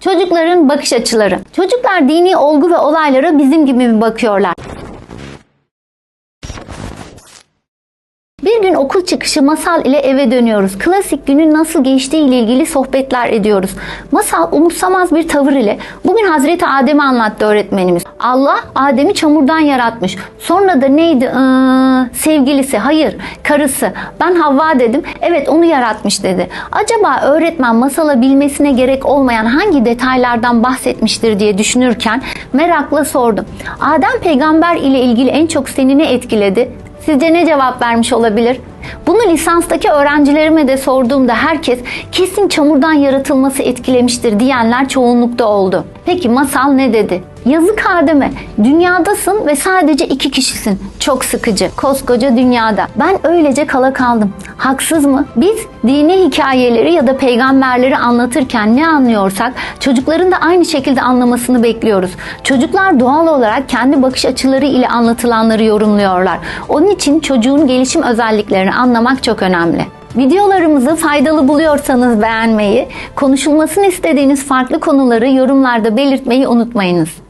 Çocukların bakış açıları. Çocuklar dini olgu ve olaylara bizim gibi mi bakıyorlar? Bir gün okul çıkışı Masal ile eve dönüyoruz. Klasik günün nasıl geçtiği ile ilgili sohbetler ediyoruz. Masal umursamaz bir tavır ile bugün Hazreti Adem'i anlattı öğretmenimiz. Allah Adem'i çamurdan yaratmış. Sonra da neydi? Ee, sevgilisi, hayır karısı. Ben Havva dedim. Evet onu yaratmış dedi. Acaba öğretmen masala bilmesine gerek olmayan hangi detaylardan bahsetmiştir diye düşünürken merakla sordum. Adem peygamber ile ilgili en çok seni ne etkiledi? Sizce ne cevap vermiş olabilir? Bunu lisanstaki öğrencilerime de sorduğumda herkes kesin çamurdan yaratılması etkilemiştir diyenler çoğunlukta oldu. Peki masal ne dedi? Yazık Adem'e. Dünyadasın ve sadece iki kişisin. Çok sıkıcı. Koskoca dünyada. Ben öylece kala kaldım. Haksız mı? Biz dini hikayeleri ya da peygamberleri anlatırken ne anlıyorsak çocukların da aynı şekilde anlamasını bekliyoruz. Çocuklar doğal olarak kendi bakış açıları ile anlatılanları yorumluyorlar. Onun için çocuğun gelişim özelliklerini anlamak çok önemli. Videolarımızı faydalı buluyorsanız beğenmeyi, konuşulmasını istediğiniz farklı konuları yorumlarda belirtmeyi unutmayınız.